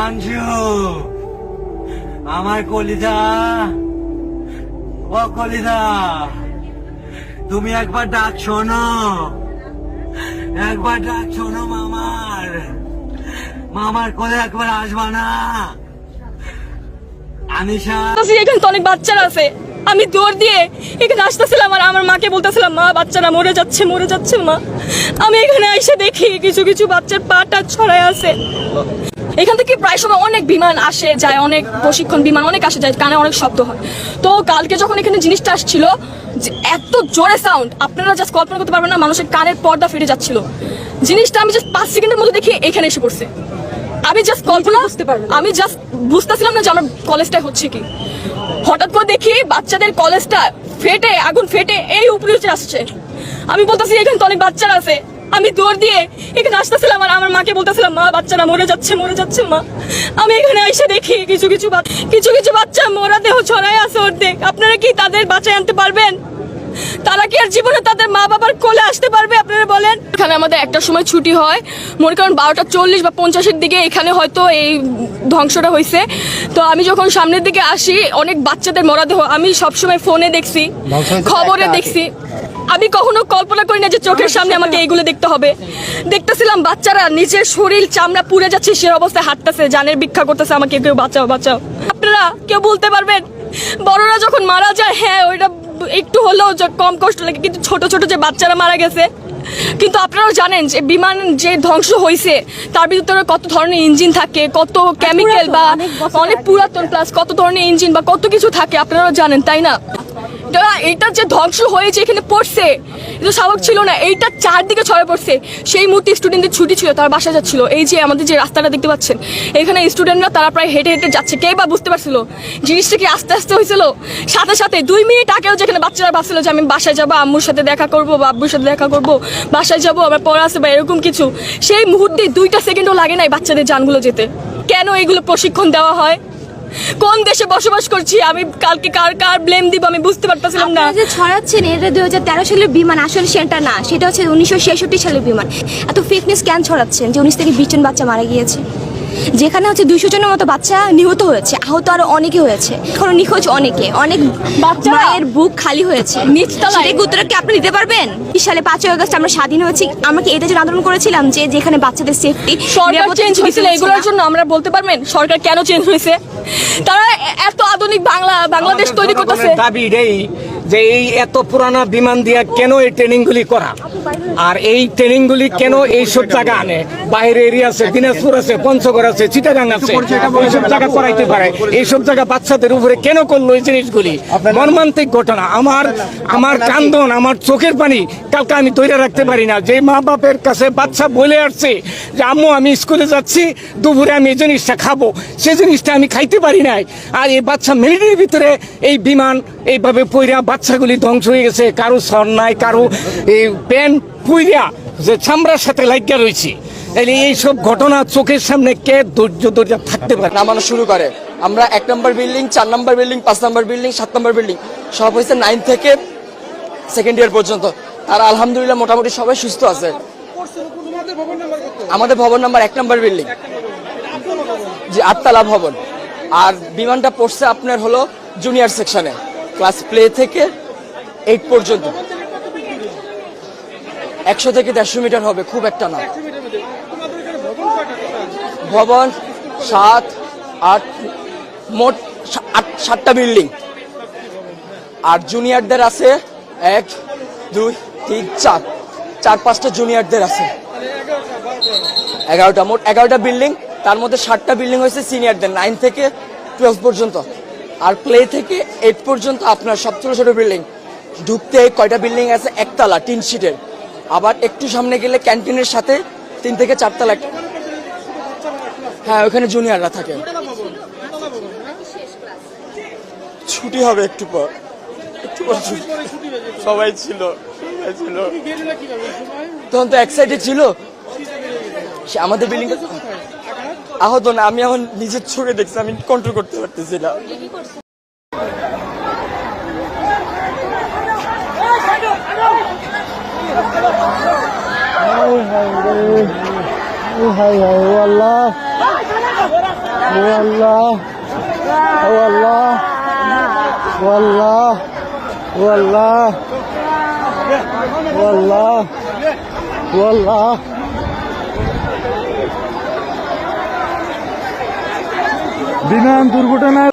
অঞ্জু, আমার কলিজা, ও কলিদা তুমি একবার ডাক শোনো, একবার ডাক শোনো মামার মামার কোলে একবার আসবা না। আনিশা, এখানে তো অনেক বাচ্চারা আছে। আমি দৌড় দিয়ে এখানে আসতেছিলাম আর আমার মাকে বলতেছিলাম মা বাচ্চারা মরে যাচ্ছে মরে যাচ্ছে মা। আমি এখানে এসে দেখি কিছু কিছু বাচ্চার পাটা ছড়ায় আছে। এখান থেকে প্রায় সময় অনেক বিমান আসে যায় অনেক প্রশিক্ষণ বিমান অনেক আসে যায় কানে অনেক শব্দ হয়। তো কালকে যখন এখানে জিনিসটা আসছিল যে এত জোরে সাউন্ড আপনারা জাস্ট কল্পনা করতে পারবেন না মানুষের কানের পর্দা ফেটে যাচ্ছিল। জিনিসটা আমি জাস্ট পাঁচ সেকেন্ডের মধ্যে দেখি এখানে এসে পড়ছে। আমি জাস্ট কল্পনা বুঝতে পারব আমি জাস্ট বুঝতেছিলাম না যে আমার কলেজটা হচ্ছে কি। হঠাৎ করে দেখি বাচ্চাদের কলেজটা ফেটে, আগুন ফেটে, এই উপরে উঠে আসছে। আমি বলতেছি, এখানে তো অনেক বাচ্চারা আছে। আমি দৌড় দিয়ে এখানে আসতেছিলাম আর আমার মাকে বলতেছিলাম, মা, বাচ্চারা মরে যাচ্ছে মরে যাচ্ছে, মা। আমি এখানে এসে দেখি কিছু কিছু কিছু কিছু বাচ্চা মরা দেহ ছড়াই আছে অর্ধেক। আপনারা কি তাদের বাঁচায় আনতে পারবেন? তারা কি আর জীবনে তাদের মা বাবার কোলে আসতে পারবে আপনারা বলেন? এখানে আমাদের একটা সময় ছুটি হয়। মনে করেন বারোটা চল্লিশ বা পঞ্চাশের দিকে এখানে হয়তো এই ধ্বংসটা হয়েছে। তো আমি যখন সামনের দিকে আসি অনেক বাচ্চাদের মরাদেহ আমি সবসময় ফোনে দেখছি খবরে দেখছি। আমি কখনো কল্পনা করি না যে চোখের সামনে আমাকে এইগুলো দেখতে হবে। দেখতেছিলাম বাচ্চারা নিজের শরীর চামড়া পুড়ে যাচ্ছে সে অবস্থায় হাঁটতেছে জানের ভিক্ষা করতেছে আমাকে কেউ বাঁচাও বাঁচাও। আপনারা কেউ বলতে পারবেন? বড়রা যখন মারা যায় হ্যাঁ ওইটা একটু হলেও য- কম কষ্ট লাগে কিন্তু ছোট ছোট যে বাচ্চারা মারা গেছে কিন্তু আপনারাও জানেন যে বিমান যে ধ্বংস হয়েছে তার ভিতরে কত ধরনের ইঞ্জিন থাকে কত কেমিক্যাল বা অনেক পুরাতন প্লাস কত ধরনের ইঞ্জিন বা কত কিছু থাকে আপনারাও জানেন তাই না? এটা- এইটা যে ধ্বংস হয়েছে এখানে পড়ছে এটা স্বাভাবিক ছিল না, এইটা চারদিকে ছড়ে পড়ছে। সেই মুহূর্তে স্টুডেন্টদের ছুটি ছিল, তারা বাসা যাচ্ছিল। এই যে আমাদের যে রাস্তাটা দেখতে পাচ্ছেন, এখানে স্টুডেন্টরা তারা প্রায় হেঁটে হেঁটে যাচ্ছে। কে বা বুঝতে পারছিল? জিনিসটা কি আস্তে আস্তে হয়েছিল? সাথে সাথে দুই মিনিট আগেও যেখানে বাচ্চারা ভাবছিল যে আমি বাসায় যাব, আম্মুর সাথে দেখা করব বা আব্বুর সাথে দেখা করব, বাসায় যাব আবার পড়া আছে বা এরকম কিছু, সেই মুহূর্তে দুইটা সেকেন্ডও লাগে নাই বাচ্চাদের যানগুলো যেতে। কেন এগুলো প্রশিক্ষণ দেওয়া হয়? কোন দেশে বসবাস করছি? আমি কালকে কার কার ব্লেম দিব আমি বুঝতে পারতেছিলাম না। যে ছড়াচ্ছেন, এটা দুই হাজার তেরো সালের বিমান, আসলে সেটা না। সেটা হচ্ছে উনিশশো ছেষট্টি সালের বিমান। এত ফিটনেস কেন ছড়াচ্ছেন যে উনিশ থেকে বিশ জন বাচ্চা মারা গিয়েছে? যেখানে হচ্ছে দুইশো জনের মতো বাচ্চা নিহত হয়েছে আহত আরও অনেকে হয়েছে। এখনও নিখোঁজ অনেকে অনেক বাচ্চারা- মায়ের বুক খালি হয়েছে। নিচতলায়। সেটা কি উত্তর কি আপনি দিতে পারবেন? বিশ সালে পাঁচই আগস্ট আমরা স্বাধীন হয়েছি। আমরা কি এটা জন্য আন্দোলন করেছিলাম যে যেখানে বাচ্চাদের সেফটি সরকার চেঞ্জ হয়েছিল এগুলোর জন্য আমরা বলতে পারবেন? সরকার কেন চেঞ্জ হয়েছে? তারা এত আধুনিক বাংলা বাংলাদেশ তৈরি করতেছে। দাবি যে এই এত পুরানা বিমান দিয়া কেন এই ট্রেনিংগুলি করা? আর এই ট্রেনিংগুলি কেন এই সব জায়গা আনে? বাইরে এরিয়া আছে, দিনাজপুর আছে, পঞ্চগড় আছে, চিটাগাং আছে। এইসব জায়গা করাইতে পারে। এইসব জায়গা বাচ্চাদের উপরে কেন করল এই জিনিসগুলি? মর্মান্তিক ঘটনা। আমার আমার কান্দন, আমার চোখের পানি কালকে আমি তৈরি রাখতে পারি না। যে মা বাপের কাছে বাচ্চা বলে আসছে যে, আম্মু, আমি স্কুলে যাচ্ছি, দুপুরে আমি এই জিনিসটা খাব। সেই জিনিসটা আমি খাইতে পারি নাই। আর এই বাচ্চা মিলিটারির ভিতরে এই বিমান এইভাবে পইরা বাচ্চাগুলি ধ্বংস হয়ে গেছে, কারও সর নাই, কারও এই প্যান পুইরা যে চামড়ার সাথে লাগিয়া রয়েছে। তাহলে এইসব ঘটনা চোখের সামনে কে ধৈর্য ধৈর্য থাকতে পারে? নামানো শুরু করে। আমরা এক নম্বর বিল্ডিং চার নম্বর বিল্ডিং পাঁচ নম্বর বিল্ডিং সাত নম্বর বিল্ডিং সব হয়েছে নাইন থেকে সেকেন্ড ইয়ার পর্যন্ত। আর আলহামদুলিল্লাহ মোটামুটি সবাই সুস্থ আছে। আমাদের ভবন নাম্বার এক নম্বর বিল্ডিং যে আটতলা ভবন। আর বিমানটা পড়ছে আপনার হলো জুনিয়র সেকশনে ক্লাস প্লে থেকে এইট পর্যন্ত। একশো থেকে দেড়শো মিটার হবে, খুব একটা না। ভবন সাত, আট, মোট আট, সাতটা বিল্ডিং। আর জুনিয়রদের আছে এক, দুই, তিন, চার। চার, পাঁচটা জুনিয়রদের আছে। এগারোটা, মোট এগারোটা বিল্ডিং। তার মধ্যে ষাটটা বিল্ডিং হয়েছে সিনিয়রদের, নাইন থেকে টুয়েলভ পর্যন্ত। আর প্লে থেকে এইট পর্যন্ত আপনার সব ছোট ছোট বিল্ডিং ঢুকতে কয়টা বিল্ডিং আছে? একতলা তিন সিটের আবার একটু সামনে গেলে ক্যান্টিনের সাথে তিন থেকে চারতলা একটা- হ্যাঁ ওখানে জুনিয়ররা থাকে। ছুটি হবে একটু পর। একটু পর ছুটি। সবাই ছিল সবাই ছিল। তখন তো এক সাইডে ছিল। আমাদের বিল্ডিং আহত না আমি এখন নিজের চোখে দেখছি আমি কন্ট্রোল করতে পারতেছি না হাই হাই ও আল্লাহ ও আল্লাহ ও আল্লাহ ও আল্লাহ ও আল্লাহ ও আল্লাহ ও আল্লাহ বিমান দুর্ঘটনায়